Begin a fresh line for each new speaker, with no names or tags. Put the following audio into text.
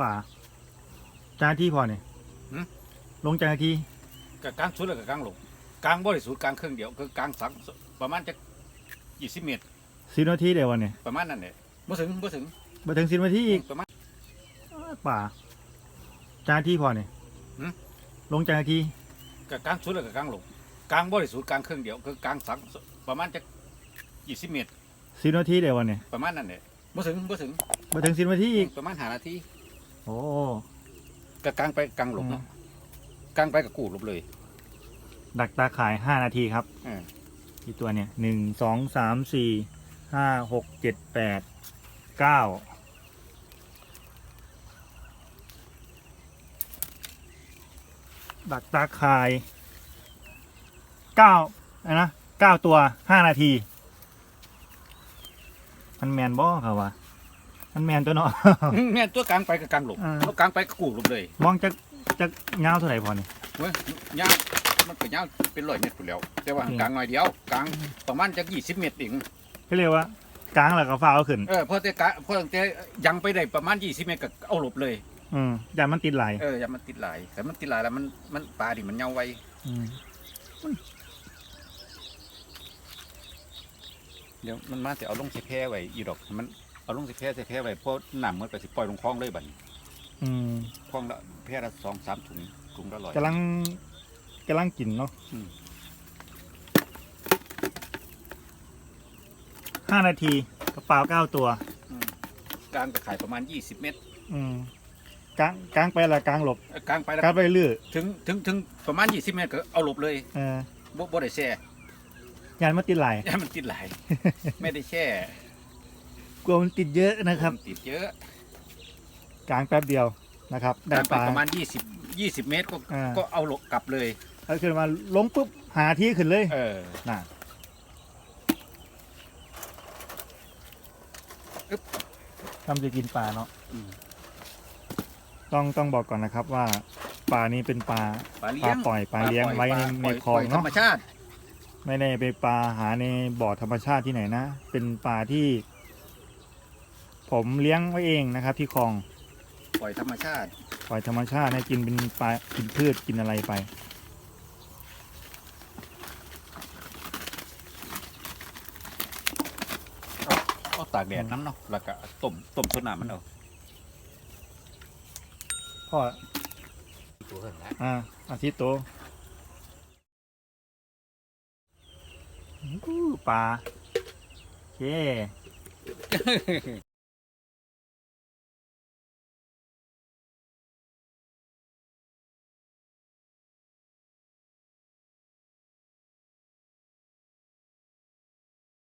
ป่าจ้าหน้าที่พอเนี่ย
หืม
ลงจ้าหน้าที่
กับกลางสุดแล้วกับกลางหลงกลางบริสุทธิ์กลางเครื่องเดียวคือกลางสังประมาณจะยี่สิบเมตร
สิบนาทีเดียววันเนี่ย
ประมาณนั้นเนี่ยบ่ถึงบ่ถึง
มาถึงสิบนาทีอีก
ประมาณ
ป่าจ้าหน้าที่พอเนี่ย
หืม
ลงจ้าหน้าที่
กับกลางสุดแล้วกับกลางหลงกลางบริสุทธิ์กลางเครื่องเดียวคือกลางสังประมาณจะยี่สิบเมตร
สิบนาทีเดียววันเนี่ย
ประมาณนั้นเนี่ยบ่ถึงบ่ถึง
มาถึงสิบนาทีอีก
ประมาณหานาที
โอ้
กับกลางไปกลางหลงเนาะกลางไปกับกูหลบเลย
ดักตาข่ายห้านาทีครับ
เออ
กี่ตัวเนี่ยหนึ่งสองสามสี่ห้าหกเจ็ดแปดเก้าดักตาข่ายเก้าอะนะเก้าตัวห้านาที มันแมนบ่ครับวะ มันแมนตัวเนาะ
แม่นตัวกลางไปกับกลางหลง
อ่า
แล้วกลางไปกับกูหลบเลย
มองจะจะเงาวเท่าไหร่พอเนี่ย
เว้ยยาวมันก็ยาวเป็นร้อยเมตรอยู่แล้ว แต่ว่า
อืม
กลางหน่อยเดียวกลางประมาณจะยี่สิบเมตรเอง
ก็เรียกว่ากลางแล้วก็ฟ้าเอาขึ้น
เออพอแต่กะพอแต่ยังไปได้ประมาณยี่สิบเมตรก็เอาหลบเลย
อืมอย่ามันติดไหล
เอออย่ามันติดหลายแต่มันติดหลายแล้วมันมันปลาดิมันเงาไว
อืม
เดี๋ยวมันมาแต่เอาลงใส่แพร่ไว้อีดอกมัน เอาลงใส่แพร่ใส่แพร่ไว้เพราะน้ำมันก็สิปล่อยลงคลองเลยบัดนี้
อืม
คลองละแพร่ละสองสามถุงถุงละร้อย
กำลังกำลังกินเนาะ
อืม
ห้านาทีกระเป๋าเก้าตัว
อืมกลางก็ขายประมาณยี่สิบเมตร
อืมกลางกลางไปละกลางหลบ
เออกลางไปแล้ว
กลางไปเรื่อย
ถึงถึงถึงประมาณยี่สิบเมตรก็เอาหลบเลย
เออ
บ่บ่ได้แช่
ยานมันติดไหล
อย่ามันติดหลายไม่ได้แช่
ก ลัวมันติดเยอะนะครับ
มันติดเยอะ
กลางแป๊บเดียวนะครับ
ก
ได้
ลาง
ป
ไป
ลา
ประมาณยี่สิบยี่สิบเมตรก็
อ่า
ก็เอาหลบกลับเลย
แล้วขึ้นมาลงปุ๊บหาที่ขึ้นเลย
เออ
น่ะ
อึ๊บ
ทำจะกินปลาเนาะ
อืม
ต้องต้องบอกก่อนนะครับว่าปลานี้เป็นปลา
ปลา
ป
เลี้ย
ลางปล่อยปลาเลี้ยงไว้ในใน
ปล่ย
คลอง
ปล่ยธร
เนาะ
รมชาติ
ไม่ได้ไปปลาหาในบ่อธรรมชาติที่ไหนนะ เป็นปลาที่ ผมเลี้ยงไว้เองนะครับ ที่คลอง
ปล่อยธรรมชาติ
ปล่อยธรรมชาติให้กินเป็นปลากินพืชกินอะไรไป
เอาตากแดดน้ำเนาะแล้วก็ต้มต้มโซน้ำมันเอา
พ่อ
ตัวกันละ
อ่าอาทิตย์โตอู้ปลาโอเค